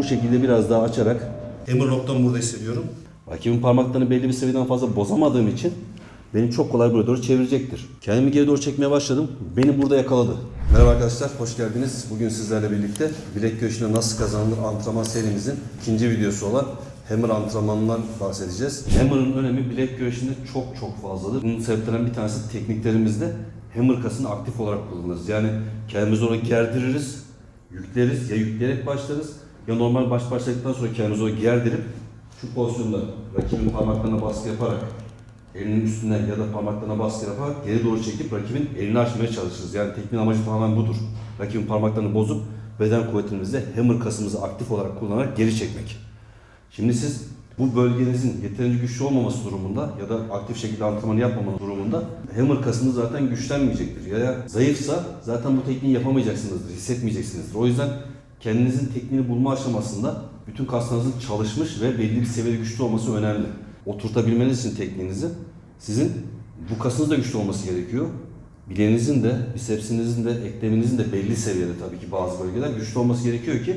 bu şekilde biraz daha açarak Hammer noktamı burada hissediyorum. rakibin parmaklarını belli bir seviyeden fazla bozamadığım için beni çok kolay buraya doğru çevirecektir. Kendimi geri doğru çekmeye başladım. Beni burada yakaladı. Merhaba arkadaşlar, hoş geldiniz. Bugün sizlerle birlikte bilek göğsüne nasıl kazanılır antrenman serimizin ikinci videosu olan Hammer antrenmanından bahsedeceğiz. Hammer'ın önemi bilek göğsünde çok çok fazladır. Bunun sebeplerinden bir tanesi tekniklerimizde Hammer kasını aktif olarak kullanırız. Yani kendimizi oraya gerdiririz, yükleriz ya yükleyerek başlarız ya normal baş başladıktan sonra kendimizi oraya gerdirip şu pozisyonda rakibin parmaklarına baskı yaparak elinin üstüne ya da parmaklarına baskı yaparak geri doğru çekip rakibin elini açmaya çalışırız. Yani tekniğin amacı tamamen budur. Rakibin parmaklarını bozup beden kuvvetimizle hammer kasımızı aktif olarak kullanarak geri çekmek. Şimdi siz bu bölgenizin yeterince güçlü olmaması durumunda ya da aktif şekilde antrenman yapmamanız durumunda hammer kasınız zaten güçlenmeyecektir. Ya zayıfsa zaten bu tekniği yapamayacaksınızdır, hissetmeyeceksinizdir. O yüzden kendinizin tekniğini bulma aşamasında bütün kaslarınızın çalışmış ve belli bir seviyede güçlü olması önemli. Oturtabilmeniz için tekniğinizi sizin bu kasınız da güçlü olması gerekiyor. Bileğinizin de, bisepsinizin de, ekleminizin de belli seviyede tabii ki bazı bölgeler güçlü olması gerekiyor ki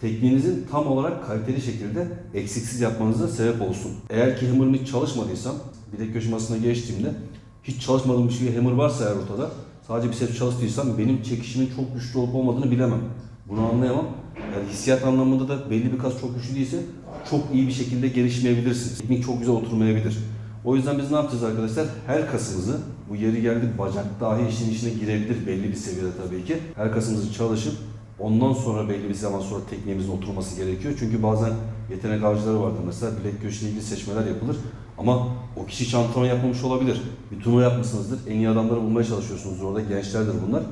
tekniğinizin tam olarak kaliteli şekilde eksiksiz yapmanıza sebep olsun. Eğer ki hammer'ın hiç çalışmadıysam, bilek köşemasına geçtiğimde hiç çalışmadığım bir şey hammer varsa eğer ortada, sadece biceps çalıştıysam benim çekişimin çok güçlü olup olmadığını bilemem. Bunu anlayamam. Yani hissiyat anlamında da belli bir kas çok güçlü değilse çok iyi bir şekilde gelişmeyebilirsiniz. Teknik çok güzel oturmayabilir. O yüzden biz ne yapacağız arkadaşlar? Her kasımızı, bu yeri geldi bacak dahi işin içine girebilir belli bir seviyede tabii ki. Her kasımızı çalışıp ondan sonra belli bir zaman sonra tekniğimizin oturması gerekiyor. Çünkü bazen yetenek avcıları vardır. Mesela bilek göğsüyle ilgili seçmeler yapılır. Ama o kişi hiç antrenman yapmamış olabilir. Bir turnuva yapmışsınızdır. En iyi adamları bulmaya çalışıyorsunuz orada. Gençlerdir bunlar.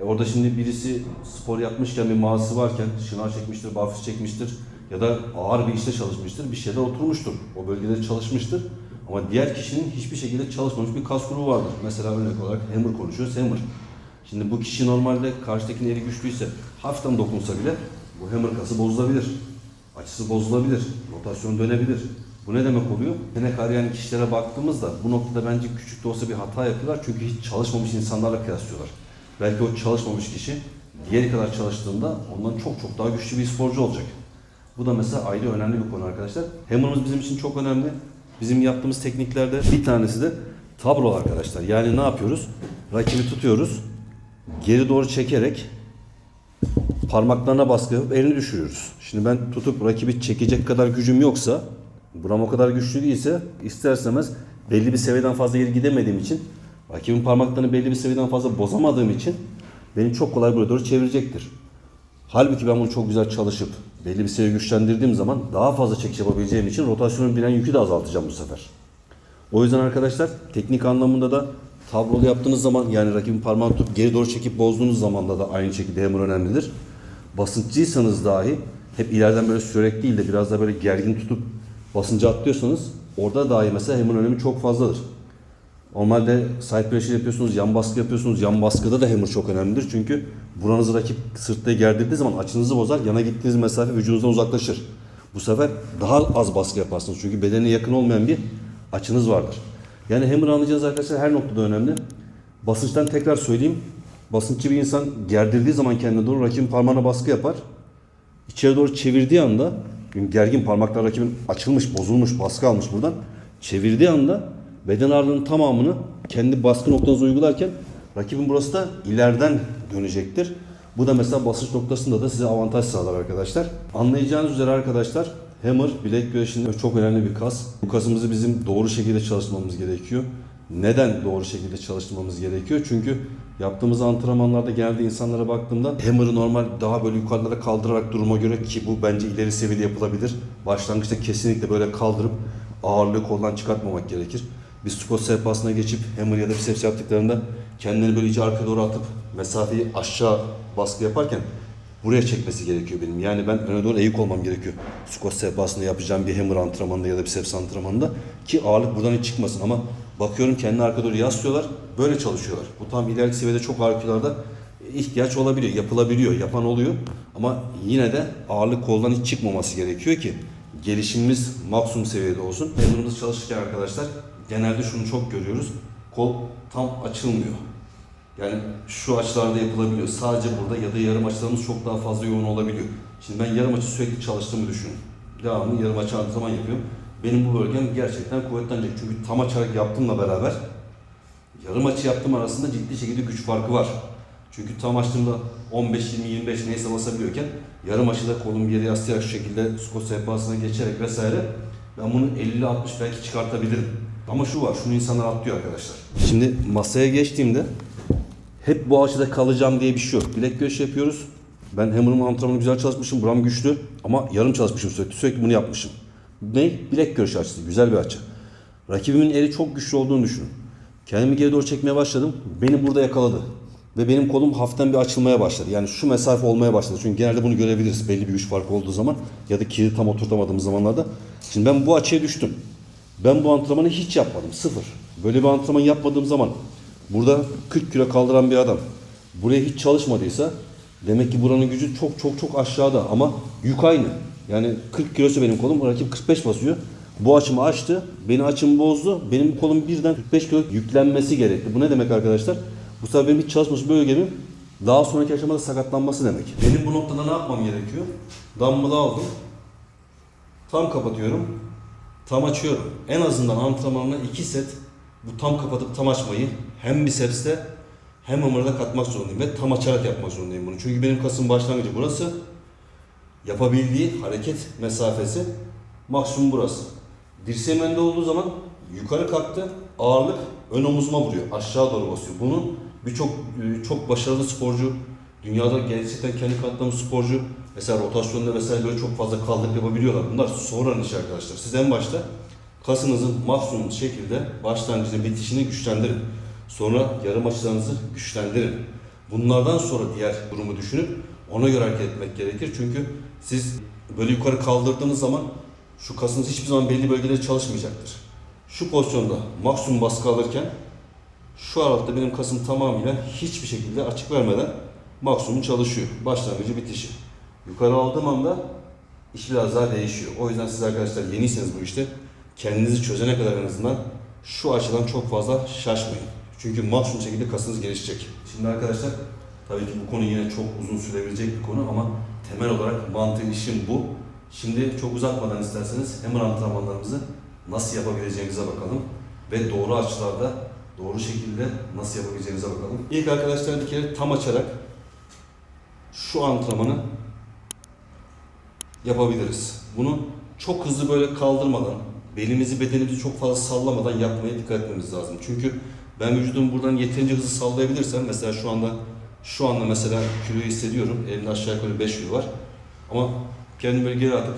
E orada şimdi birisi spor yapmışken bir mağazası varken şınav çekmiştir, barfiks çekmiştir ya da ağır bir işte çalışmıştır, bir şeyde oturmuştur. O bölgede çalışmıştır. Ama diğer kişinin hiçbir şekilde çalışmamış bir kas grubu vardır. Mesela örnek olarak hammer konuşuyoruz, hammer. Şimdi bu kişi normalde karşıdakinin eli güçlüyse hafiften dokunsa bile bu hammer kası bozulabilir. Açısı bozulabilir, rotasyon dönebilir. Bu ne demek oluyor? Yetenek arayan kişilere baktığımızda bu noktada bence küçük de olsa bir hata yapıyorlar çünkü hiç çalışmamış insanlarla kıyaslıyorlar. Belki o çalışmamış kişi diğeri kadar çalıştığında ondan çok çok daha güçlü bir sporcu olacak. Bu da mesela ayrı önemli bir konu arkadaşlar. Hammer'ımız bizim için çok önemli. Bizim yaptığımız tekniklerde bir tanesi de tablo arkadaşlar. Yani ne yapıyoruz? Rakibi tutuyoruz. Geri doğru çekerek parmaklarına baskı yapıp elini düşürüyoruz. Şimdi ben tutup rakibi çekecek kadar gücüm yoksa, buram o kadar güçlü değilse isterseniz belli bir seviyeden fazla geri gidemediğim için, rakibin parmaklarını belli bir seviyeden fazla bozamadığım için beni çok kolay buraya doğru çevirecektir. Halbuki ben bunu çok güzel çalışıp belli bir seviye güçlendirdiğim zaman daha fazla çekiş yapabileceğim için rotasyonun binen yükü de azaltacağım bu sefer. O yüzden arkadaşlar teknik anlamında da tablolu yaptığınız zaman yani rakibin parmağını tutup geri doğru çekip bozduğunuz zaman da aynı şekilde hammer önemlidir. Basınçlıysanız dahi hep ileriden böyle sürerek değil de biraz da böyle gergin tutup basıncı atlıyorsanız orada dahi mesela hammer önemi çok fazladır. Normalde side pressure yapıyorsunuz, yan baskı yapıyorsunuz. Yan baskıda da hammer çok önemlidir. Çünkü buranızı rakip sırtta gerdirdiği zaman açınızı bozar. Yana gittiğiniz mesafe vücudunuzdan uzaklaşır. Bu sefer daha az baskı yaparsınız. Çünkü bedenine yakın olmayan bir açınız vardır. Yani hammer anlayacağınız arkadaşlar her noktada önemli. Basınçtan tekrar söyleyeyim. Basınççı bir insan gerdirdiği zaman kendine doğru rakibin parmağına baskı yapar. İçeri doğru çevirdiği anda gergin parmaklar rakibin açılmış, bozulmuş, baskı almış buradan. Çevirdiği anda beden ağırlığının tamamını kendi baskı noktanıza uygularken rakibin burası da ileriden dönecektir. Bu da mesela basınç noktasında da size avantaj sağlar arkadaşlar. Anlayacağınız üzere arkadaşlar hammer bilek güreşinde çok önemli bir kas. Bu kasımızı bizim doğru şekilde çalışmamız gerekiyor. Neden doğru şekilde çalıştırmamız gerekiyor? Çünkü yaptığımız antrenmanlarda genelde insanlara baktığımda hammer'ı normal daha böyle yukarılara kaldırarak duruma göre ki bu bence ileri seviyede yapılabilir. Başlangıçta kesinlikle böyle kaldırıp ağırlığı koldan çıkartmamak gerekir. Biz squat sehpasına geçip hammer ya da biceps yaptıklarında kendini böyle iyice arkaya doğru atıp mesafeyi aşağı baskı yaparken buraya çekmesi gerekiyor benim. Yani ben öne doğru eğik olmam gerekiyor. Squat sehpasında yapacağım bir hammer antrenmanında ya da biceps antrenmanında ki ağırlık buradan hiç çıkmasın ama bakıyorum kendini arkaya doğru yaslıyorlar. Böyle çalışıyorlar. Bu tam ileriki seviyede çok ağır kilolarda ihtiyaç olabiliyor, yapılabiliyor, yapan oluyor. Ama yine de ağırlık koldan hiç çıkmaması gerekiyor ki gelişimimiz maksimum seviyede olsun. Hammer'ımız çalışırken arkadaşlar genelde şunu çok görüyoruz. Kol tam açılmıyor. Yani şu açılarda yapılabiliyor. Sadece burada ya da yarım açılarımız çok daha fazla yoğun olabiliyor. Şimdi ben yarım açı sürekli çalıştığımı düşünün. Devamlı yarım açı antrenman yapıyorum. Benim bu bölgem gerçekten kuvvetlenecek. Çünkü tam açarak yaptığımla beraber yarım açı yaptığım arasında ciddi şekilde güç farkı var. Çünkü tam açtığımda 15, 20, 25 neyse basabiliyorken yarım açıda kolum bir yere yaslayarak şu şekilde skot sehpasına geçerek vesaire ben bunu 50-60 belki çıkartabilirim. Ama şu var, şunu insanlar atlıyor arkadaşlar. Şimdi masaya geçtiğimde hep bu açıda kalacağım diye bir şey yok. Bilek göğüs yapıyoruz. Ben hammer'ımın antrenmanı güzel çalışmışım. Buram güçlü ama yarım çalışmışım sürekli. Sürekli bunu yapmışım. Ne? Bilek göğüs açısı. Güzel bir açı. Rakibimin eli çok güçlü olduğunu düşünün. Kendimi geri doğru çekmeye başladım. Beni burada yakaladı. Ve benim kolum hafiften bir açılmaya başladı. Yani şu mesafe olmaya başladı. Çünkü genelde bunu görebiliriz belli bir güç farkı olduğu zaman. Ya da kilidi tam oturtamadığımız zamanlarda. Şimdi ben bu açıya düştüm. Ben bu antrenmanı hiç yapmadım. Sıfır. Böyle bir antrenman yapmadığım zaman burada 40 kilo kaldıran bir adam buraya hiç çalışmadıysa demek ki buranın gücü çok çok çok aşağıda ama yük aynı. Yani 40 kilosu benim kolum, rakip 45 basıyor. Bu açımı açtı, beni açımı bozdu. Benim kolum birden 45 kilo yüklenmesi gerekti. Bu ne demek arkadaşlar? Bu sefer benim hiç çalışmış bölgemin daha sonraki aşamada sakatlanması demek. Benim bu noktada ne yapmam gerekiyor? Dumbbell'ı aldım. Tam kapatıyorum. Tam açıyorum. En azından antrenmanına 2 set bu tam kapatıp tam açmayı hem bisepste hem hamurda katmak zorundayım ve tam açarak yapmak zorundayım bunu. Çünkü benim kasım başlangıcı burası. Yapabildiği hareket mesafesi maksimum burası. Dirseğim önde olduğu zaman yukarı kalktı, ağırlık ön omuzuma vuruyor, aşağı doğru basıyor. Bunu birçok e, çok başarılı sporcu, dünyada gerçekten kendi katlamış sporcu, mesela rotasyonda vesaire böyle çok fazla kaldırıp yapabiliyorlar. Bunlar sonranın işi arkadaşlar. Siz en başta kasınızın maksimum şekilde başlangıcını, bitişini güçlendirin. Sonra yarım açılarınızı güçlendirin. Bunlardan sonra diğer durumu düşünüp ona göre hareket etmek gerekir. Çünkü siz böyle yukarı kaldırdığınız zaman şu kasınız hiçbir zaman belli bölgelerde çalışmayacaktır. Şu pozisyonda maksimum baskı alırken şu aralıkta benim kasım tamamıyla hiçbir şekilde açık vermeden maksimum çalışıyor. Başlangıcı bitişi. Yukarı aldığım anda iş biraz daha değişiyor. O yüzden siz arkadaşlar yeniyseniz bu işte kendinizi çözene kadar en azından şu açıdan çok fazla şaşmayın. Çünkü maksimum şekilde kasınız gelişecek. Şimdi arkadaşlar tabii ki bu konu yine çok uzun sürebilecek bir konu ama temel olarak mantığı işim bu. Şimdi çok uzatmadan isterseniz hemen antrenmanlarımızı nasıl yapabileceğimize bakalım ve doğru açılarda doğru şekilde nasıl yapabileceğimize bakalım. İlk arkadaşlar bir kere tam açarak şu antrenmanı yapabiliriz. Bunu çok hızlı böyle kaldırmadan, belimizi bedenimizi çok fazla sallamadan yapmaya dikkat etmemiz lazım. Çünkü ben vücudumu buradan yeterince hızlı sallayabilirsem mesela şu anda şu anda mesela kiloyu hissediyorum. Elimde aşağı yukarı 5 kilo var. Ama kendimi böyle geri atıp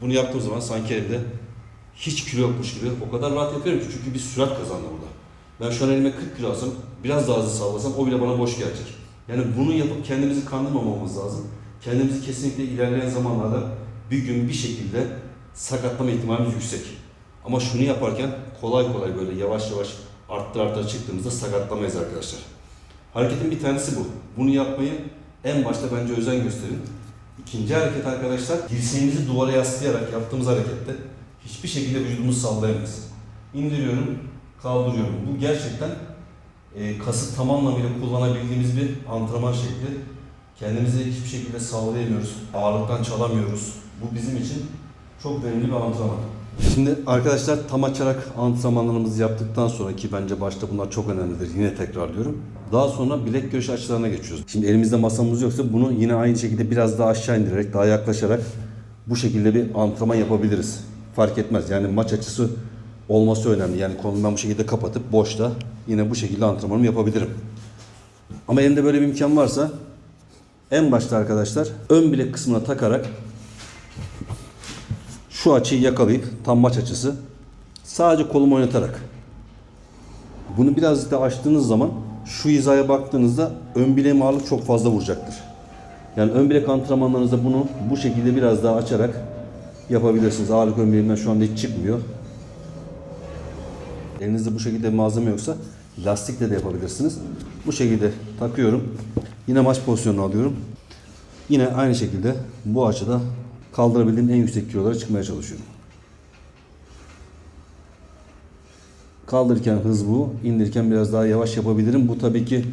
bunu yaptığım zaman sanki elimde hiç kilo yokmuş gibi o kadar rahat yapıyorum ki çünkü bir sürat kazandı burada. Ben şu an elime 40 kilo alsam biraz daha hızlı sallasam o bile bana boş gelecek. Yani bunu yapıp kendimizi kandırmamamız lazım. Kendimizi kesinlikle ilerleyen zamanlarda bir gün bir şekilde sakatlama ihtimalimiz yüksek. Ama şunu yaparken kolay kolay böyle yavaş yavaş arttır arttır çıktığımızda sakatlamayız arkadaşlar. Hareketin bir tanesi bu. Bunu yapmayı en başta bence özen gösterin. İkinci hareket arkadaşlar dirseğimizi duvara yaslayarak yaptığımız harekette hiçbir şekilde vücudumuzu sallayamayız. İndiriyorum, kaldırıyorum. Bu gerçekten e, kası tam anlamıyla kullanabildiğimiz bir antrenman şekli. Kendimizi hiçbir şekilde sallayamıyoruz. Ağırlıktan çalamıyoruz. Bu bizim için çok verimli bir antrenman. Şimdi arkadaşlar tam açarak antrenmanlarımızı yaptıktan sonra ki bence başta bunlar çok önemlidir. Yine tekrarlıyorum. Daha sonra bilek göğüs açılarına geçiyoruz. Şimdi elimizde masamız yoksa bunu yine aynı şekilde biraz daha aşağı indirerek, daha yaklaşarak bu şekilde bir antrenman yapabiliriz. Fark etmez. Yani maç açısı olması önemli. Yani kolumu ben bu şekilde kapatıp boşta yine bu şekilde antrenmanımı yapabilirim. Ama elimde böyle bir imkan varsa en başta arkadaşlar ön bilek kısmına takarak şu açıyı yakalayıp tam maç açısı sadece kolumu oynatarak bunu biraz da açtığınız zaman şu hizaya baktığınızda ön bileğim ağırlık çok fazla vuracaktır. Yani ön bilek antrenmanlarınızda bunu bu şekilde biraz daha açarak yapabilirsiniz. Ağırlık ön bileğimden şu anda hiç çıkmıyor. Elinizde bu şekilde malzeme yoksa lastikle de yapabilirsiniz. Bu şekilde takıyorum. Yine maç pozisyonunu alıyorum. Yine aynı şekilde bu açıda kaldırabildiğim en yüksek kilolara çıkmaya çalışıyorum. Kaldırırken hız bu, indirirken biraz daha yavaş yapabilirim. Bu tabii ki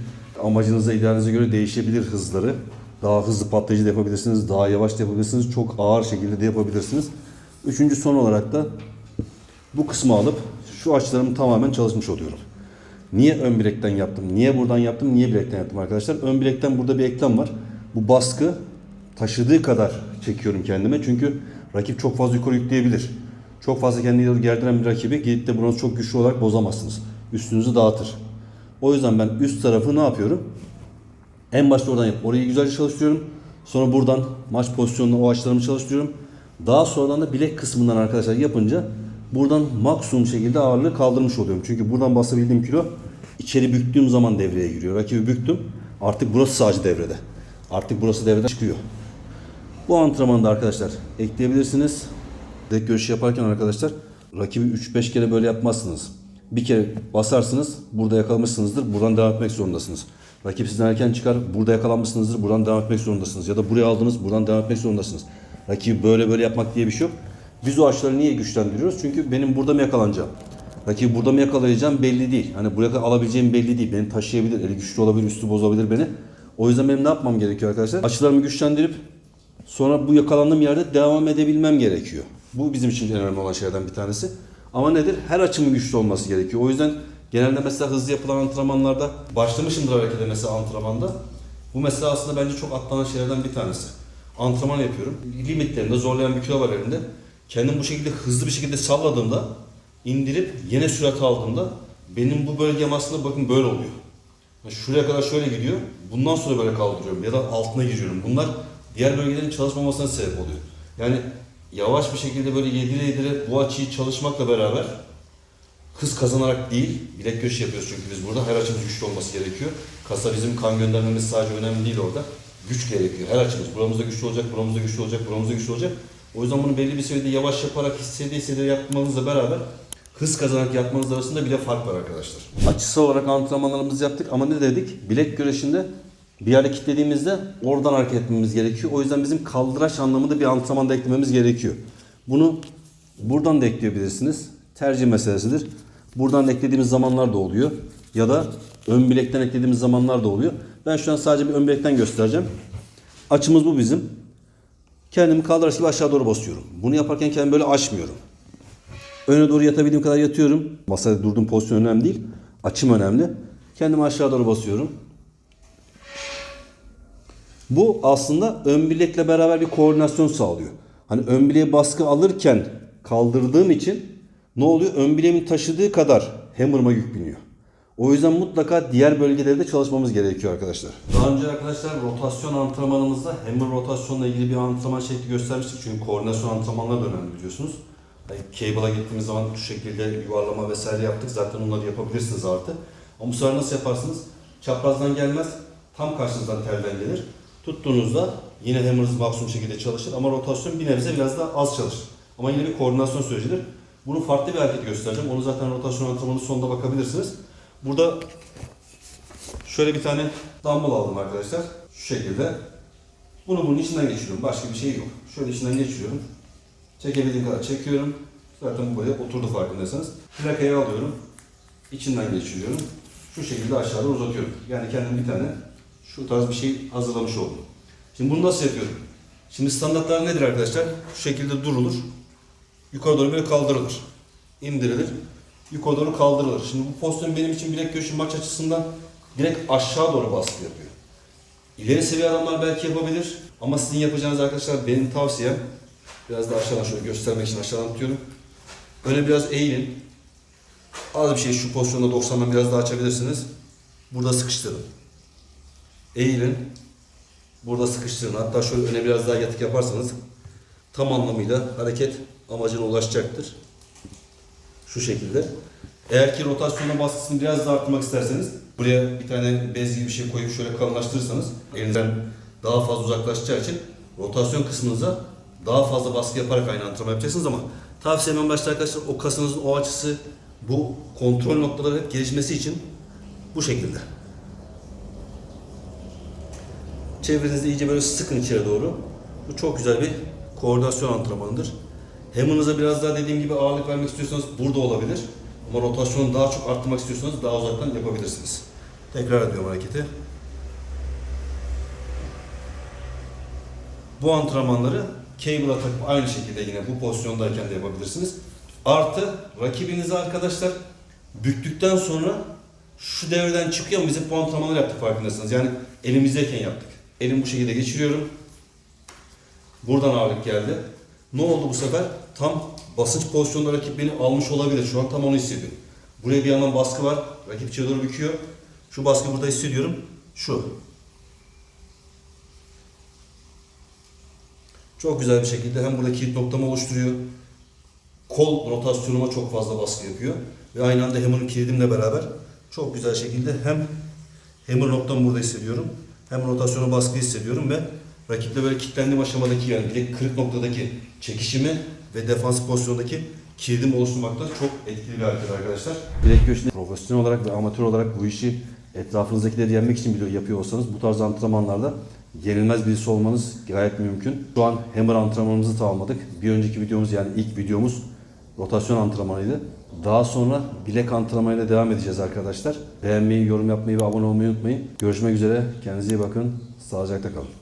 amacınıza, idealinize göre değişebilir hızları. Daha hızlı patlayıcı da yapabilirsiniz, daha yavaş da yapabilirsiniz, çok ağır şekilde de yapabilirsiniz. Üçüncü son olarak da bu kısmı alıp şu açılarımı tamamen çalışmış oluyorum. Niye ön bilekten yaptım? Niye buradan yaptım? Niye bilekten yaptım arkadaşlar? Ön bilekten burada bir eklem var. Bu baskı taşıdığı kadar çekiyorum kendime. Çünkü rakip çok fazla yukarı yükleyebilir. Çok fazla kendini gerdiren bir rakibi gidip de bunu çok güçlü olarak bozamazsınız. Üstünüzü dağıtır. O yüzden ben üst tarafı ne yapıyorum? En başta oradan yap. Orayı güzelce çalıştırıyorum. Sonra buradan maç pozisyonunda o açılarımı çalıştırıyorum. Daha sonradan da bilek kısmından arkadaşlar yapınca buradan maksimum şekilde ağırlığı kaldırmış oluyorum. Çünkü buradan basabildiğim kilo içeri büktüğüm zaman devreye giriyor. Rakibi büktüm. Artık burası sadece devrede. Artık burası devreden çıkıyor. Bu antrenmanı da arkadaşlar ekleyebilirsiniz. Dek görüşü yaparken arkadaşlar rakibi 3-5 kere böyle yapmazsınız. Bir kere basarsınız, burada yakalamışsınızdır, buradan devam etmek zorundasınız. Rakip sizden erken çıkar, burada yakalanmışsınızdır, buradan devam etmek zorundasınız. Ya da buraya aldınız, buradan devam etmek zorundasınız. Rakibi böyle böyle yapmak diye bir şey yok. Biz o açıları niye güçlendiriyoruz? Çünkü benim burada mı yakalanacağım? Rakibi burada mı yakalayacağım belli değil. Hani buraya kadar alabileceğim belli değil. Beni taşıyabilir, eli güçlü olabilir, üstü bozabilir beni. O yüzden benim ne yapmam gerekiyor arkadaşlar? Açılarımı güçlendirip Sonra bu yakalandığım yerde devam edebilmem gerekiyor. Bu bizim için en önemli olan şeylerden bir tanesi. Ama nedir? Her açımın güçlü olması gerekiyor. O yüzden genelde mesela hızlı yapılan antrenmanlarda başlamışımdır harekete mesela antrenmanda. Bu mesela aslında bence çok atlanan şeylerden bir tanesi. Antrenman yapıyorum. Limitlerinde zorlayan bir kilo var elimde. Kendim bu şekilde hızlı bir şekilde salladığımda indirip yine sürat aldığımda benim bu bölgem aslında bakın böyle oluyor. Yani Şuraya kadar şöyle gidiyor. Bundan sonra böyle kaldırıyorum ya da altına giriyorum. Bunlar diğer bölgelerin çalışmamasına sebep oluyor. Yani yavaş bir şekilde böyle yedire yedire bu açıyı çalışmakla beraber hız kazanarak değil, bilek göğüs yapıyoruz çünkü biz burada. Her açımız güçlü olması gerekiyor. Kasa bizim kan göndermemiz sadece önemli değil orada. Güç gerekiyor. Her açımız. Buramızda güçlü olacak, buramızda güçlü olacak, buramızda güçlü olacak. O yüzden bunu belli bir seviyede yavaş yaparak hissede hissede yapmanızla beraber hız kazanarak yapmanız arasında bile fark var arkadaşlar. Açısı olarak antrenmanlarımızı yaptık ama ne dedik? Bilek güreşinde bir yerde kilitlediğimizde oradan hareket etmemiz gerekiyor. O yüzden bizim kaldıraç anlamında bir antrenmanda eklememiz gerekiyor. Bunu buradan da ekleyebilirsiniz. Tercih meselesidir. Buradan da eklediğimiz zamanlar da oluyor. Ya da ön bilekten eklediğimiz zamanlar da oluyor. Ben şu an sadece bir ön bilekten göstereceğim. Açımız bu bizim. Kendimi kaldıraç gibi aşağı doğru basıyorum. Bunu yaparken kendimi böyle açmıyorum. Öne doğru yatabildiğim kadar yatıyorum. Masada durduğum pozisyon önemli değil. Açım önemli. Kendimi aşağı doğru basıyorum. Bu aslında ön bilekle beraber bir koordinasyon sağlıyor. Hani ön bileğe baskı alırken kaldırdığım için ne oluyor? Ön bileğimin taşıdığı kadar hammer'ıma yük biniyor. O yüzden mutlaka diğer bölgelerde de çalışmamız gerekiyor arkadaşlar. Daha önce arkadaşlar rotasyon antrenmanımızda hammer rotasyonla ilgili bir antrenman şekli göstermiştik. Çünkü koordinasyon antrenmanları da önemli biliyorsunuz. Yani cable'a gittiğimiz zaman şu şekilde yuvarlama vesaire yaptık. Zaten onları yapabilirsiniz artı. Ama bu sefer nasıl yaparsınız? Çaprazdan gelmez. Tam karşınızdan telden gelir. Tuttuğunuzda yine hammer'ınız maksimum şekilde çalışır ama rotasyon bir nebze biraz daha az çalışır. Ama yine bir koordinasyon sürecidir. Bunu farklı bir hareket göstereceğim. Onu zaten rotasyon antrenmanının sonunda bakabilirsiniz. Burada şöyle bir tane dumbbell aldım arkadaşlar. Şu şekilde. Bunu bunun içinden geçiriyorum. Başka bir şey yok. Şöyle içinden geçiriyorum. Çekebildiğim kadar çekiyorum. Zaten bu böyle oturdu farkındaysanız. Plakayı alıyorum. İçinden geçiriyorum. Şu şekilde aşağıda uzatıyorum. Yani kendim bir tane şu tarz bir şey hazırlamış oldum. Şimdi bunu nasıl yapıyorum? Şimdi standartlar nedir arkadaşlar? Şu şekilde durulur. Yukarı doğru böyle kaldırılır. İndirilir. Yukarı doğru kaldırılır. Şimdi bu pozisyon benim için bilek göğsü maç açısından direkt aşağı doğru baskı yapıyor. İleri seviye adamlar belki yapabilir. Ama sizin yapacağınız arkadaşlar benim tavsiyem biraz da aşağıdan şöyle göstermek için aşağıdan tutuyorum. Öne biraz eğilin. Az bir şey şu pozisyonda 90'dan biraz daha açabilirsiniz. Burada sıkıştırın. Eğilin. Burada sıkıştırın. Hatta şöyle öne biraz daha yatık yaparsanız tam anlamıyla hareket amacına ulaşacaktır. Şu şekilde. Eğer ki rotasyonun baskısını biraz daha arttırmak isterseniz buraya bir tane bez gibi bir şey koyup şöyle kalınlaştırırsanız elinizden daha fazla uzaklaşacağı için rotasyon kısmınıza daha fazla baskı yaparak aynı antrenman yapacaksınız ama tavsiyem en başta arkadaşlar o kasınızın o açısı bu kontrol noktaları hep gelişmesi için bu şekilde. Çevrenizi iyice böyle sıkın içeri doğru. Bu çok güzel bir koordinasyon antrenmanıdır. Hammer'ınıza biraz daha dediğim gibi ağırlık vermek istiyorsanız burada olabilir. Ama rotasyonu daha çok arttırmak istiyorsanız daha uzaktan yapabilirsiniz. Tekrar ediyorum hareketi. bu antrenmanları cable'a takıp aynı şekilde yine bu pozisyondayken de yapabilirsiniz. Artı rakibinizi arkadaşlar büktükten sonra şu devreden çıkıyor mu? Biz hep bu antrenmanları yaptık farkındasınız. Yani elimizdeyken yaptık. Elim bu şekilde geçiriyorum. Buradan ağırlık geldi. Ne oldu bu sefer? Tam basınç pozisyonunda rakip beni almış olabilir. Şu an tam onu hissediyorum. Buraya bir yandan baskı var. Rakip içeri doğru büküyor. Şu baskı burada hissediyorum. Şu. Çok güzel bir şekilde hem burada kilit noktamı oluşturuyor. Kol rotasyonuma çok fazla baskı yapıyor. Ve aynı anda hammer'ın kilidimle beraber çok güzel şekilde hem hammer noktamı burada hissediyorum. Hem rotasyona baskı hissediyorum ve rakiple böyle kilitlendiğim aşamadaki yani bilek kırık noktadaki çekişimi ve defansif pozisyondaki kilidimi oluşturmakta çok etkili bir hareket arkadaşlar. Bilek göğsünde profesyonel olarak ve amatör olarak bu işi etrafınızdakileri yenmek için bile yapıyor olsanız bu tarz antrenmanlarda yenilmez birisi olmanız gayet mümkün. Şu an hammer antrenmanımızı tamamladık. Bir önceki videomuz yani ilk videomuz rotasyon antrenmanıydı. Daha sonra bilek antrenmanıyla devam edeceğiz arkadaşlar. Beğenmeyi, yorum yapmayı ve abone olmayı unutmayın. Görüşmek üzere. Kendinize iyi bakın. Sağlıcakla kalın.